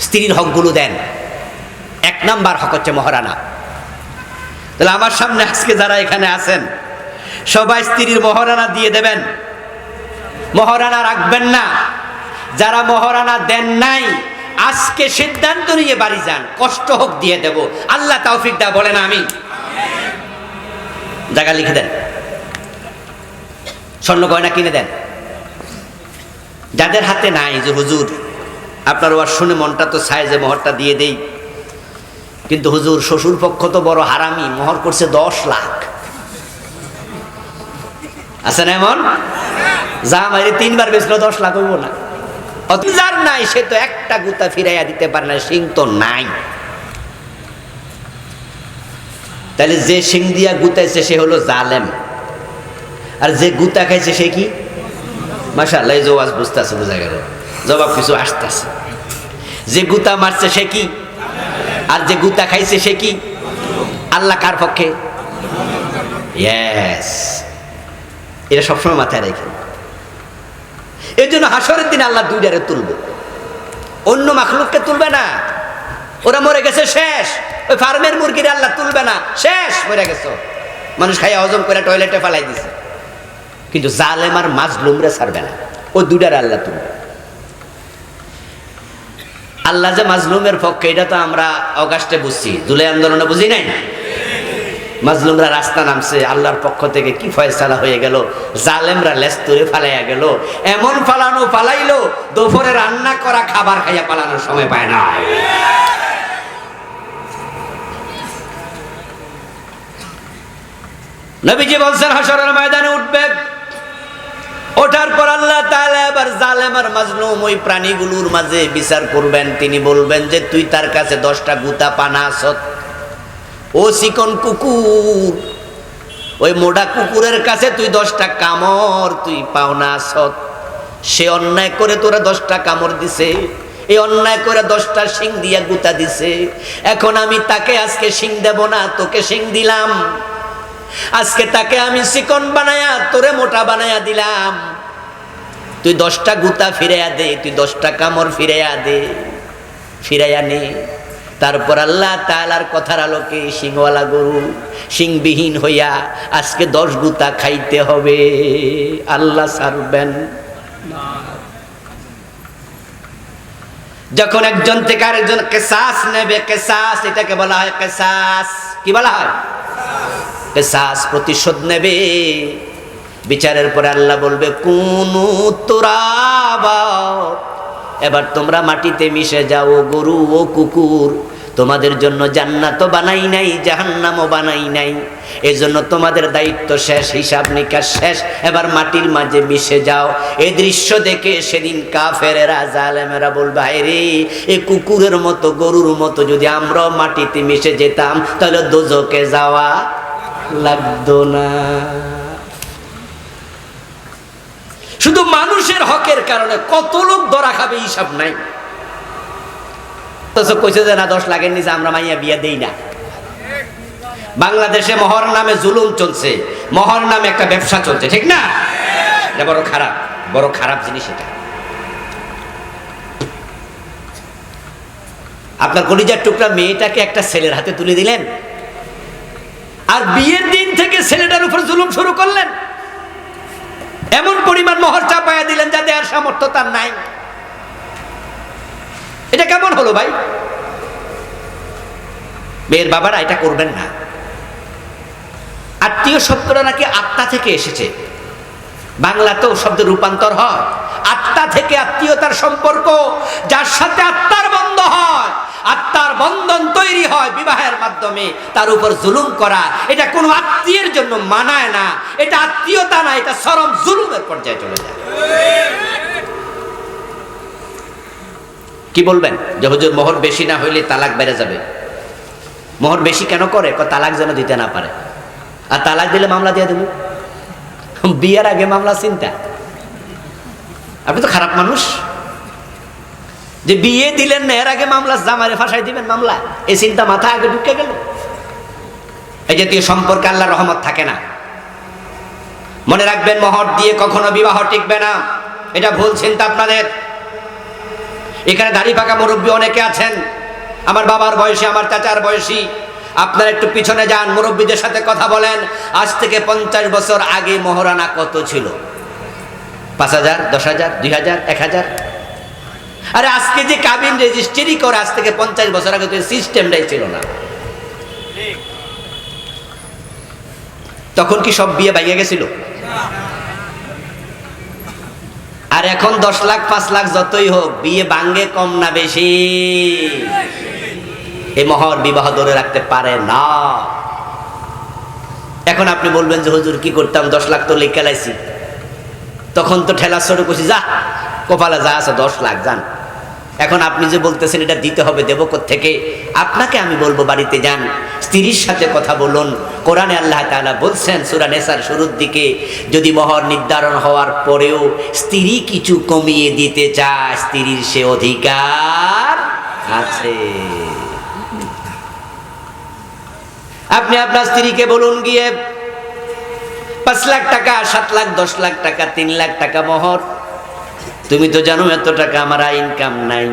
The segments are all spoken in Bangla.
স্ত্রীর হকগুলো দেন। এক নাম্বার হক হচ্ছে মহারানা। তাহলে আমার সামনে আজকে যারা এখানে আছেন, সবাই স্ত্রীর মহারানা দিয়ে দেবেন। মহারানা রাখবেন না। যারা মহারানা দেন নাই, আজকে সিদ্ধান্ত নিয়ে বাড়ি যান। কষ্ট হোক দিয়ে দেব। আল্লাহ তৌফিক দা বলেন আমি। জায়গা লিখে দেন। স্বর্ণ গয়না কিনে দেন। যাদের হাতে নাই যে হুজুর আপনার ওয়ার শুনে মনটা তো চায় যে মোহরটা দিয়ে দেই। কিন্তু হুজুর, শ্বশুর পক্ষ তো বড় হারামি, মোহর করছে দশ লাখ। আছে না এমন? যা মারি তিনবার বেচলো দশ লাখ হইব না। অত যার নাই, সে তো একটা গুতা ফিরাইয়া দিতে পারে না সিং তো নাই। তাহলে যে সিং দিয়া গুতাইছে, সে হলো জালেম। আর যে গুতা খাইছে, সে কি? মাশাআল্লাহ, এই যে ওয়াজ বুঝতেছে বোঝা গেল। জবাব কিছু আসতেছে। যে গুতা মারছে সে কি? আর যে গুতা খাইছে সে কি? আল্লাহ কার পক্ষে? এটা সবসময় মাথায় রেখে এই জন্য হাসরের দিন আল্লাহ দুই দুইটারে তুলবে। অন্য মাখলুককে তুলবে না। ওরা মরে গেছে, শেষ। ওই ফার্মের মুরগির আল্লাহ তুলবে না, শেষ। মরে গেছে। মানুষ খাইয়া হজম করে টয়লেটে ফালাই দিছে। কিন্তু জালেম আর মাজলুমরে ছাড়বে না। ও দুইটার আল্লাহ তুলবে। আল্লাহ যে মাজলুমের পক্ষে, এটা তো আমরা অগাস্টে বুঝছি। জুলাই আন্দোলনে বুঝি নাই? মাজলুমরা রাস্তা নামছে, আল্লাহর পক্ষ থেকে কি ফয়সালা হয়ে গেল? জালেমরা লেস্তুরে ফালাইয়া গেল। এমন ফালানো, ফালাইলো, দুপুরে রান্না করা, খাবার খাইয়া পালানোর সময় পায় না। নবীজি বলছেন হাসরের ময়দানে উঠবে। ওঠার পর আল্লাহ তাআলা এবার জালেম আর মাজলুম ওই প্রাণীগুলোর মাঝে বিচার করবেন। তিনি বলবেন যে, তুই তার কাছে দশটা গুতা পানা আসত ও চিকন কুকুর, ওই মোডা কুকুরের কাছে তুই দশটা কামর তুই পাওনা আসত সে অন্যায় করে তোরা দশটা কামড় দিছে এই অন্যায় করে দশটা শিং দিয়া গুতা দিছে। এখন আমি তাকে আজকে শিং দেব না, তোকে শিং দিলাম। আজকে তাকে আমি চিকন বানায়া, তোরে মোটা বানায়া দিলাম। তুই দশটা গুতা ফিরাইয়া দে, তুই দশটা কামড় ফিরাইয়া দে। ফিরাইয়া নে। তারপর আল্লাহ তালার কথার আলোকে সিংওয়ালা গরু সিংবিহীন হইয়া আজকে দশ গুতা খাইতে হবে। আল্লাহ সারবেন যখন একজন থেকে আরেকজন কেসাস নেবে, কেসাস, এটাকে বলা হয় কেসাস। কি বলা হয়? কেসাস প্রতিশোধ নেবে। বিচারের পরে আল্লাহ বলবে, কোন তোরাবা এবার তোমরা মাটিতে মিশে যাও, গরু ও কুকুর। তোমাদের জন্য জান্নাত বানাই নাই, জাহান্নামও বানাই নাই। এজন্য তোমাদের দায়িত্ব শেষ, হিসাব নিকাশ শেষ। এবার মাটির মাঝে মিশে যাও। এই দৃশ্য দেখে সেদিন কাফেরেরা, জালেমেরা বলবে রে এই কুকুরের মতো, গরুর মতো যদি আমরাও মাটিতে মিশে যেতাম, তাহলে দোজকে যাওয়া লাগতো না শুধু মানুষের হকের কারণে কত লোক ধরা খাবে হিসাব নাই। বাংলাদেশে মহর নামে জুলুম চলছে, মহর নামে একটা ব্যবসা চলছে, ঠিক না? এটা বড় খারাপ বড় খারাপ জিনিস এটা। আপনার কলিজার টুকরা মেয়েটাকে একটা ছেলের হাতে তুলে দিলেন? আর বিয়ের দিন থেকে ছেলেটার উপর জুলুম শুরু করলেন। এমন পরিমাণ মহর চাপায়া দিলেন যাতে আর সামর্থ্য তার নাই। এটা কেমন হলো ভাই? মেয়ের বাবারা এটা করবেন না। আত্মীয় শব্দটা নাকি আত্মা থেকে এসেছে। বাংলাতেও শব্দের রূপান্তর হয়। আত্মা থেকে আত্মীয়তার সম্পর্ক, যার সাথে আত্মার বন্ধ হয়। আত্মার বন্ধন তৈরি হয় বিবাহের মাধ্যমে। তার উপর জুলুম করা, এটা কোনো আত্মীয়ের জন্য মানায় না। এটা আত্মীয়তা না, এটা চরম জুলুমের পর্যায়ে চলে যায়। কি বলবেন? যে হুজুর, মোহর বেশি না হইলে তালাক বেড়ে যাবে। মোহর বেশি কেন করে? তালাক যেন দিতে না পারে। আর তালাক দিলে মামলা দিয়ে দেবো। বিয়ের আগে মামলা চিন্তা। আপনি তো খারাপ মানুষ। যে বিয়ে দিলেন না, এর আগে মামলা জামারে ফাঁসাই দিবেন মামলা এই চিন্তা মাথা আগে ঢুকে গেল। এই জাতীয় সম্পর্কে আল্লাহ রহমত থাকে না। মনে রাখবেন, মহর দিয়ে কখনো বিবাহ টিকবে না। এটা ভুল চিন্তা আপনাদের। এখানে দাড়ি পাকা মুরব্বী অনেকে আছেন। আমার বাবার বয়সী, আমার চাচার বয়সী। আপনারা একটু পিছনে যান, মুরব্বীদের সাথে কথা বলেন। আজ থেকে পঞ্চাশ বছর আগে মহারানা কত ছিল? পাঁচ হাজার, দশ হাজার, দুই হাজার, এক হাজার? আরে আজকে যে কাবিন রেজিস্ট্রি করে, আজ থেকে পঞ্চাশ বছর আগে তো সিস্টেমটাই ছিল না। তখন কি সব বিয়ে বাইয়ে গেছিল? আর এখন দশ লাখ, পাঁচ লাখ যতই হোক, বিয়ে বাঙ্গে কম না বেশি। এই মহর বিবাহ ধরে রাখতে পারে না। এখন আপনি বলবেন যে, হুজুর কি করতাম? দশ লাখ তো লিখে লাইছি। তখন তো ঠেলা শুরু করছি যা। কপালে যা আছে দশ লাখ, যান। এখন আপনি যে বলতেছেন এটা দিতে হবে, দেব থেকে আপনাকে আমি বলব বাড়িতে যান, স্ত্রীর সাথে কথা বলুন। কোরআনে আল্লাহ তাআলা বলছেন, সূরা নেসার শুরুর দিকে, যদি মহর নির্ধারণ হওয়ার পরেও স্ত্রী কিছু কমিয়ে দিতে চায়, স্ত্রীর সে অধিকার আছে। আপনি আপনার স্ত্রীকে বলুন গিয়ে, পাঁচ লাখ টাকা, সাত লাখ, দশ লাখ টাকা, তিন লাখ টাকা মহর তুমি তো জানো এত টাকা আমার ইনকাম নাই,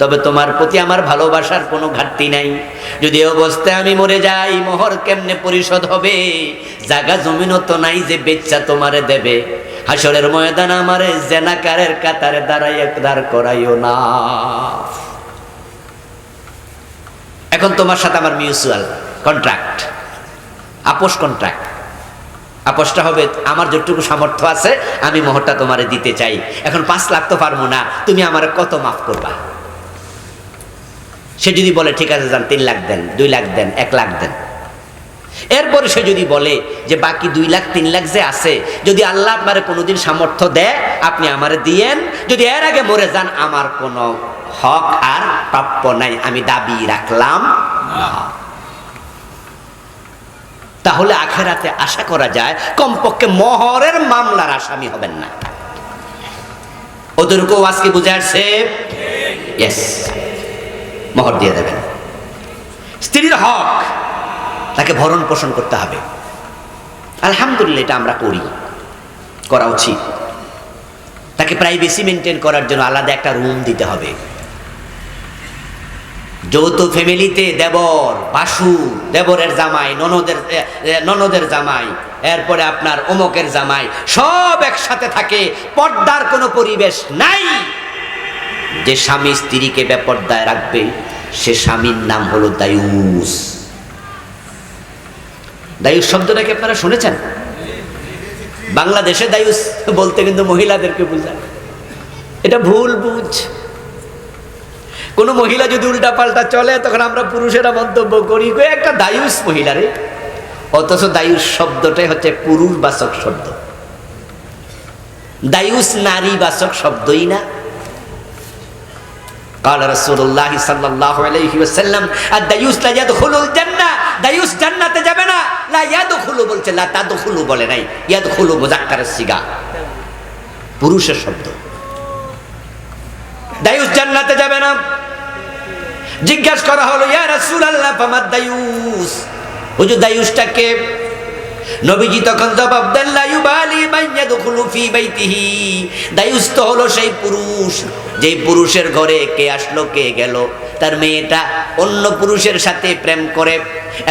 তবে তোমার প্রতি আমার ভালোবাসার কোনো ঘাটতি নাই। যদি অবস্থায় আমি মরে যাই, মোহর কেমনে পরিশোধ হবে? জাগা জমিনও তো নাই যে বেচ্চা তোমারে দেবে। হাসরের ময়দান আমারে জেনাকারের কাতারে দাঁড়াই দাঁড় করাইও না। এখন তোমার সাথে আমার মিউচুয়াল কন্ট্রাক্ট আপোষ কন্ট্রাক্ট আপোষটা হবে, আমার যতটুকু সামর্থ্য আছে, আমি মোহরটা তোমারে দিতে চাই। এখন পাঁচ লাখ তো পারব না, তুমি আমার কত মাফ করবা? সে যদি বলে, ঠিক আছে যান তিন লাখ দেন, দুই লাখ দেন, এক লাখ দেন। এরপরে সে যদি বলে যে, বাকি দুই লাখ, তিন লাখ যে আছে, যদি আল্লাহ আপনার কোনোদিন সামর্থ্য দেয়, আপনি আমার দিয়েন। যদি এর আগে মরে যান, আমার কোনো হক আর প্রাপ্য নাই, আমি দাবি রাখলাম না। তাহলে আখেরাতে আশা করা যায় কমপক্ষে মহরের মামলার আসামি হবেন না। ওদেরকেও আজকে বুঝে আসছে? ইয়েস মহর দিয়ে দেবেন। স্ত্রীর হক, তাকে ভরণ পোষণ করতে হবে। আলহামদুলিল্লাহ এটা আমরা করি, করা উচিত। তাকে প্রাইভেসি মেনটেন করার জন্য আলাদা একটা রুম দিতে হবে। যৌথ ফ্যামিলিতে দেবর, বাসু, দেবরের জামাই, ননদের ননদের জামাই, এরপরে আপনার অমকের জামাই, সব একসাথে থাকে, পর্দার কোনো পরিবেশ নাই। যে স্বামী স্ত্রীকে বেপর্দায় রাখবে, সে স্বামীর নাম হলো দায়ুস। দায়ুস শব্দটা কি আপনারা শুনেছেন? বাংলাদেশে দায়ুস বলতে কিন্তু মহিলাদেরকে বোঝায়। এটা ভুল বুঝ। কোনো মহিলা যদি উল্টা পাল্টা চলে তখন আমরা পুরুষেরা মন্তব্য করি কই একটা দায়ুস মহিলারে অথচ দায়ুস শব্দটাই হচ্ছে পুরুষ বাচক শব্দ দায়ুস নারী বাচক শব্দই না قال رسول الله صلى الله عليه وسلم الديوس لا يدخل الجنة দায়ুস জান্নাতে যাবে না লা ইয়াদখুলু বলছে লা তাদখুলু বলে নাই ইয়াদখুলু মুযাক্কারের সিগা পুরুষের শব্দ দায়ুস জান্নাতে যাবে না জিজ্ঞাসা করা হলো, ইয়া রাসূলুল্লাহ, ফামাদ দায়ুস? হুজুর দায়ুসটা কে নবীজি তখন জবাব দেন, লা ইউবালি মাইয়াদখুলু ফি বাইতিহি। দায়ুস তো হলো সেই পুরুষ। যেই পুরুষের ঘরে কে আসলো, কে গেল, তার মেয়েটা অন্য পুরুষের সাথে প্রেম করে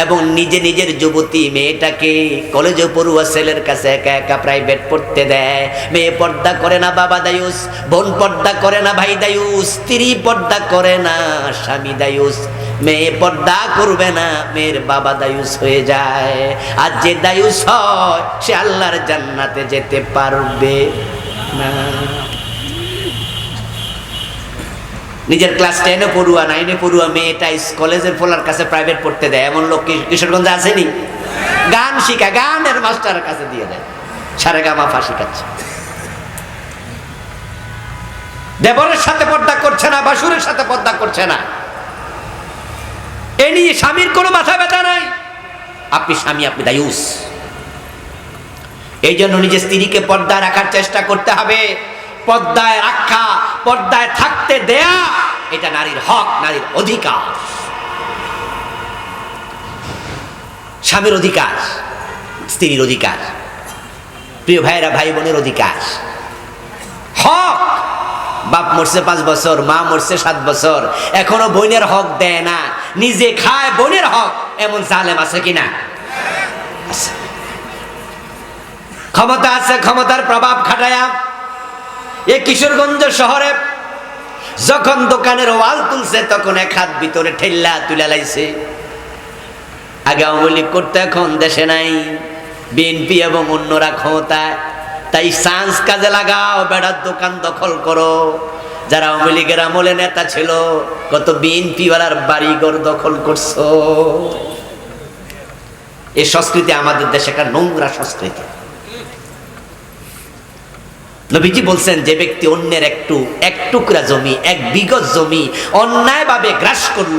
এবং নিজে নিজের যুবতী মেয়েটাকে কলেজে পড়ুয়া ছেলের কাছে একা একা প্রাইভেট পড়তে দেয়। মেয়ে পর্দা করে না বাবা দায়ুস, বোন পর্দা করে না ভাই দায়ুস, স্ত্রী পর্দা করে না স্বামী দায়ুস। মেয়ে পর্দা করবে না, মেয়ের বাবা দায়ুস হয়ে যায়। আর যে দায়ুস হয়, সে আল্লাহর জান্নাতে যেতে পারবে না। নিজের ক্লাস টেনে পড়ুয়া নাইনে পড়ুয়া মেয়েটা কলেজের পোলার কাছে প্রাইভেট পড়তে দেয়। এমন লোক কিশোরগঞ্জে আসেনি? গান শিখা গানের মাস্টারের কাছে দিয়ে দেয়। সারে গামা ফা শিখাচ্ছে। দেবরের সাথে পর্দা করছে না, বাসুরের সাথে পর্দা করছে না। এ নিয়ে স্বামীর কোনো মাথা ব্যথা নাই। আপনি স্বামী, আপনি দায়ুস। এই জন্য নিজের স্ত্রীকে পর্দায় রাখার চেষ্টা করতে হবে। পর্দায় রাখা পর্দায় থাকতে দেয়া, এটা নারীর হক, নারীর অধিকার। স্বামীর অধিকার, স্ত্রীর অধিকার, প্রিয় ভাইরা ভাই বোনের অধিকার। হক, বাপ মরছে পাঁচ বছর, মা মরছে সাত বছর, এখনও বোনের হক দেয় না, নিজে খায় বোনের হক, এমন জালেম আছে কিনা? ক্ষমতা আছে, ক্ষমতার প্রভাব খাটায়া এ কিশোরগঞ্জ শহরে যখন দোকানের ওয়াল তুলছে, তখন এক হাত ভিতরে ঠেল্লা তুলে লাইছে। আগে আওয়ামী লীগ করতে, এখন দেশে নাই। বিএনপি এবং অন্যরা ক্ষমতায়। তাই সায়েন্স কাজে লাগাও, বেড়ার দোকান দখল করো। যারা আওয়ামী লীগের আমলে নেতা ছিল, কত বিএনপি ওয়ালার বাড়িঘর দখল করছ। এই সংস্কৃতি আমাদের দেশে একটা নোংরা সংস্কৃতি। নবীজি বলছেন, যে ব্যক্তি অন্যের একটু, এক টুকরা জমি, এক বিগত জমি অন্যায়ভাবে গ্রাস করল,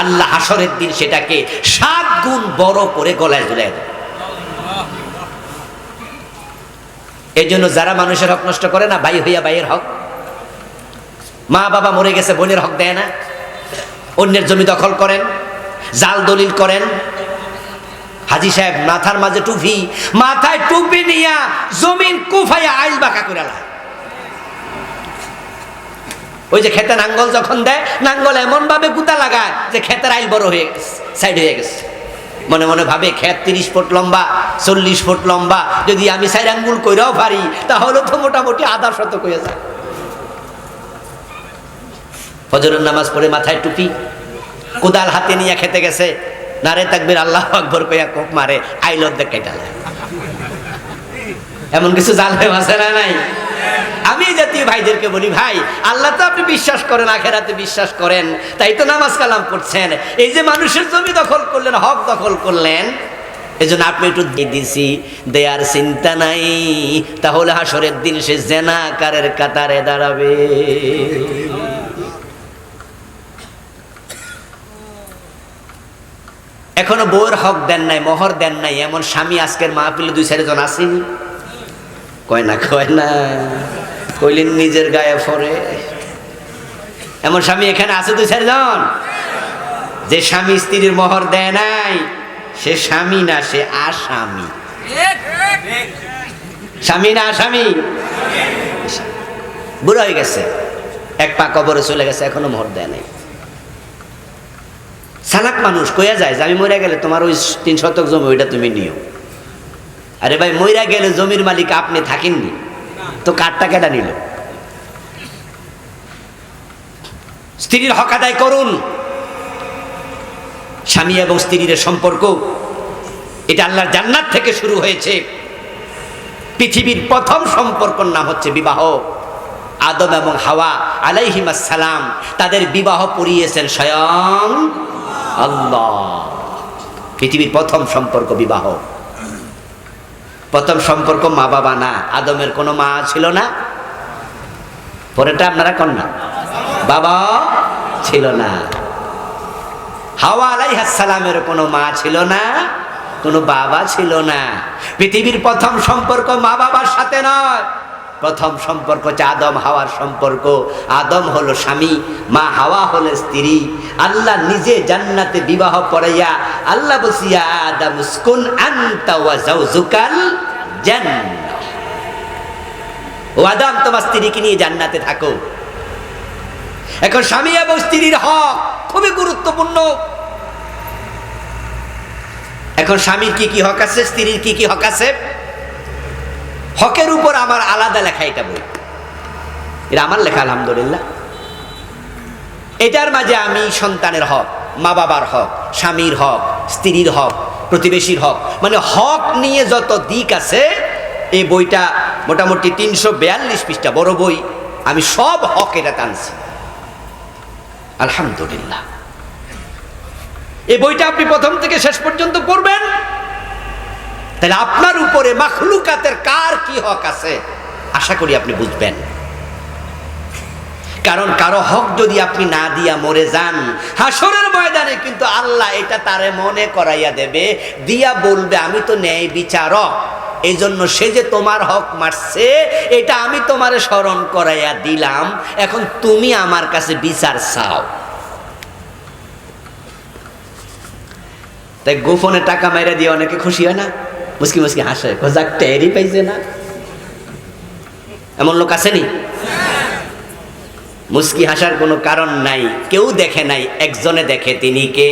আল্লাহ হাসরের দিন সেটাকে সাত গুণ বড় করে গলায় ঝুলাই দেয় এই জন্য যারা মানুষের হক নষ্ট করে না, ভাই হইয়া ভাইয়ের হক। মা বাবা মরে গেছে, বোনের হক দেয় না। অন্যের জমি দখল করেন, জাল দলিল করেন হাজি সাহেব, মাথার মাঝে টুপি, মাথায় টুপি নিয়া জমিন কুফাইয়া আইল বাঁকা করে ওই যে খেতে নাঙ্গল যখন দেয়, নাঙ্গল এমন ভাবে গুতা লাগায় যে খেতের আইল বড় হয়ে গেছে সাইড হয়ে গেছে। মনে মনে ভাবে খেত তিরিশ ফুট লম্বা, চল্লিশ ফুট লম্বা, যদি আমি সাইড আঙ্গুল কইরাও পারি, তাহলে তো মোটামুটি আধা শতক হয়ে যায়। ফজরের নামাজ পড়ে মাথায় টুপি, কোদাল হাতে নিয়ে খেতে গেছে নারে তাকবির, আল্লাহ আকবর কইয়া কোপ মারে আইলত দেখাই ডালে এমন কিছু জালেম আছে না নাই? আমি জাতীয় ভাইদেরকে বলি, ভাই, আল্লাহ তো আপনি বিশ্বাস করেন, আখেরাতে বিশ্বাস করেন, তাই তো নামাজ কালাম করছেন এই যে মানুষের জমি দখল করলেন, হক দখল করলেন এই জন্য আপনি একটু দিয়ে দিছি, দেয়ার চিন্তা নাই, তাহলে হাসরের দিন সে জেনাকারের কাতারে দাঁড়াবে। এখনও বউয়ের হক দেন নাই, মোহর দেন নাই, এমন স্বামী আজকের মাহফিলে দুই চারজন আসেনি? কয় না কয় না, কইলেন নিজের গায়ে ফরে এমন স্বামী এখানে আছে দুই চারজন যে স্বামী স্ত্রীর মোহর দেয় নাই, সে স্বামী না, সে আসামি। স্বামী না আসামি বুড়ো হয়ে গেছে, এক পা কবরে চলে গেছে, এখনও মোহর দেয় নাই। সালাক মানুষ কইয়া যায় যে, আমি মরে গেলে তোমার ওই তিন শতক জমি, ওইটা তুমি নিও। আরে ভাই, মইরা গেলে জমির মালিক আপনি থাকেননি? তো কাঠটা কেটা নিল? স্ত্রীর হক আদায় করুন। স্বামী এবং স্ত্রীর সম্পর্ক, এটা আল্লাহর জান্নাত থেকে শুরু হয়েছে। পৃথিবীর প্রথম সম্পর্কর নাম হচ্ছে বিবাহ। আদম এবং হাওয়া আলাইহিমাস সালাম তাদের বিবাহ পড়িয়েছেন স্বয়ং আল্লাহ। পৃথিবীর প্রথম সম্পর্ক বিবাহ। প্রথম সম্পর্ক মা বাবা না, আদমের কোনো মা ছিল না। পরেটা আপনারা কন না? বাবা ছিল না। হাওয়া আলাইহাসালামের কোনো মা ছিল না, কোনো বাবা ছিল না। পৃথিবীর প্রথম সম্পর্ক মা বাবার সাথে নয়। প্রথম সম্পর্ক হচ্ছে আদম হাওয়ার সম্পর্ক। আদম হলো স্বামী, মা হাওয়া হলো স্ত্রী। আল্লাহ নিজে জান্নাতে বিবাহ পড়াইয়া আল্লাহ বসিয়া আদম ওয়া ও আদম, তোমার স্ত্রীকে নিয়ে জান্নাতে থাকো। এখন স্বামী এবং স্ত্রীর হক খুবই গুরুত্বপূর্ণ। এখন স্বামীর কি কি হক আছে, স্ত্রীর কি কি হক আছে? হকের উপর আমার আলাদা লেখা এটা বই। এটা আমার লেখা, আলহামদুলিল্লাহ। এটার মাঝে আমি সন্তানের হক মা বাবার হক, স্বামীর হক, স্ত্রীর হক, প্রতিবেশীর হক মানে হক নিয়ে যত দিক আছে, এই বইটা মোটামুটি তিনশো বিয়াল্লিশ পৃষ্ঠা বড় বই। আমি সব হক এটা টানছি। আলহামদুলিল্লাহ। এই বইটা আপনি প্রথম থেকে শেষ পর্যন্ত পড়বেন। তাহলে আপনার উপরে মাখলুকাতের কার কি হক আছে? আশা করি আপনি বুঝবেন। কারণ কারও হক যদি আপনি না দিয়া মরে যান, হাসরের ময়দানে কিন্তু আল্লাহ এটা তারে মনে করাইয়া দেবে, দিয়া বলবে, আমি তো ন্যায় বিচারক। এই জন্য সে যে তোমার হক মারছে, এটা আমি তোমারে স্মরণ করাইয়া দিলাম। এখন তুমি আমার কাছে বিচার চাও। তাই গোপনে টাকা মেরে দিয়ে অনেকে খুশি হয় না? মুসকি মুসকি হাসে। যাক টেরই পাইছে না। এমন লোক আসেনি মুস্কি হাসার কোনো কারণ নাই। কেউ দেখে নাই। একজনে দেখে। তিনি কে?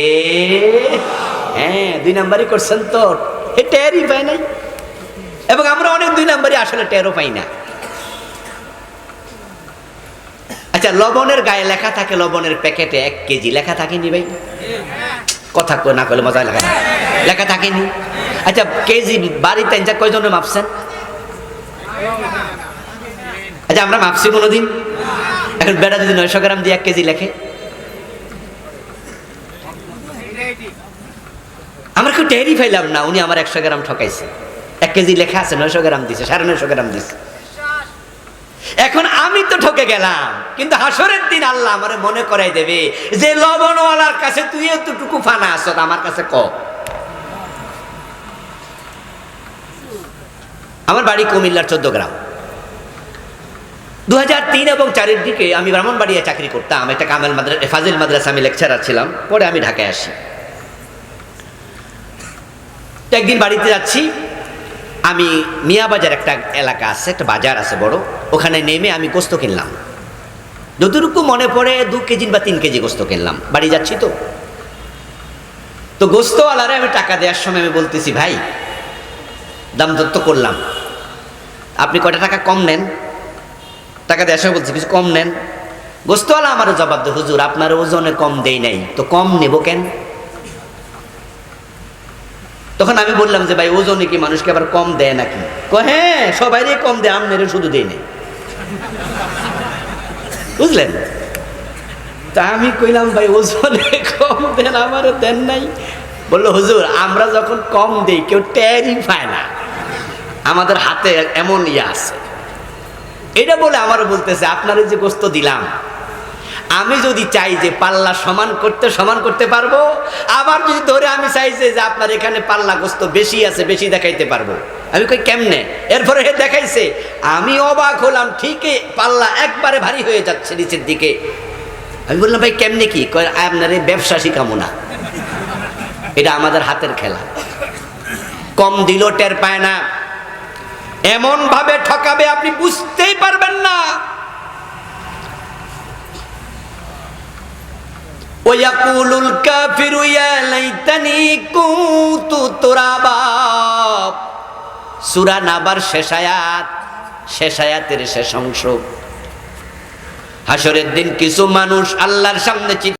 হ্যাঁ দুই নাম্বারই করছেন তো। এ টেরই পাই নাই। এবং আমরা অনেক দুই নাম্বারই আসলে টেরও পাই না। আচ্ছা লবণের গায়ে লেখা থাকে, লবণের প্যাকেটে এক কেজি। লেখা থাকেনি ভাই? কথা না করলে মজা লেখা থাকে লেখা থাকেনি? আচ্ছা কেজি বাড়িতে যা কয়জনে মাপছেন? আচ্ছা আমরা মাপছি কোনোদিন? এখন বেটা যদি নয়শো গ্রাম দিয়ে এক কেজি লেখে। আমরা কেউ টেরি ফাইলাম না, উনি আমার একশো গ্রাম ঠকাইছে। এক কেজি লেখা আছে, নয়শো গ্রাম দিছে, সাড়ে নয়শো গ্রাম দিছে। এখন আমি তো ঠকে গেলাম। কিন্তু হাসরের দিন আল্লাহ আমার মনে করাই দেবে যে, লবণওয়ালার কাছে তুই এতটুকু ফানা আসত আমার কাছে ক। আমার বাড়ি কুমিল্লার চোদ্দ গ্রাম। দু তিন এবং চারের দিকে আমি ব্রাহ্মণবাড়িয়া চাকরি করতাম, একটা কামেল মাদ্রাসা ফাজিল মাদ্রাসা আমি লেকচারার ছিলাম, পরে আমি ঢাকায় আসি। একদিন বাড়িতে যাচ্ছি আমি মিয়াবাজার একটা এলাকা আছে, একটা বাজার আছে বড়। ওখানে নেমে আমি গোস্ত কিনলাম। যতটুকু মনে পড়ে, দু কেজি বা তিন কেজি গোস্ত কিনলাম। বাড়ি যাচ্ছি তো। তো গোস্তওয়ালারে আমি টাকা দেওয়ার সময় আমি বলতেছি, ভাই, দাম দত্ত করলাম। আপনি কয়টা টাকা কম নেন? টাকা দেওয়ার সময় বলছি কিছু কম নেন। গোস্তওয়ালা আমারও জবাব দে হুজুর, আপনার ওজনে কম দেই নাই। তো কম নেব কেন? তখন আমি বললাম যে, ভাই, ওজনে কি মানুষকে আবার কম দেয় নাকি? হ্যাঁ সবাইরে কম দেয় আমনেরে শুধু দেয় নাই। বুঝলেন? তা আমি কইলাম, ভাই, ওজনে কম দেন, আমারও দেন নাই। বলল, হুজুর, আমরা যখন কম দেই, কেউ টেরই পায় না। আমাদের হাতে এমন ইয়ে আছে। এটা বলে আমারও বলতেছে আপনার যে গোস্ত দিলাম আমি যদি চাই যে পাল্লা সমান করতে সমান করতে পারব, আবার যদি ধরে আমি চাই যে আপনার এখানে পাল্লা গোস্ত বেশি আছে, বেশি দেখাইতে পারব। আমি কই, কেমনে? এরপরে হে দেখাইছে, আমি অবাক হলাম, ঠিকই পাল্লা একবারে ভারী হয়ে যাচ্ছে নিচের দিকে। আমি বললাম, ভাই, কেমনে কি? আপনার এই ব্যবসা শিখামো না। এটা আমাদের হাতের খেলা। কম দিল টের পায় না। এমন ভাবে ঠকাবে আপনি বুঝতেই পারবেন না। ويقول الكافر يا ليتني كنت ترابا সূরা নাবার শেষ আয়াত শেষ আয়াতের শেষ অংশ হাসরের দিন কিছু মানুষ আল্লাহর সামনে চিৎ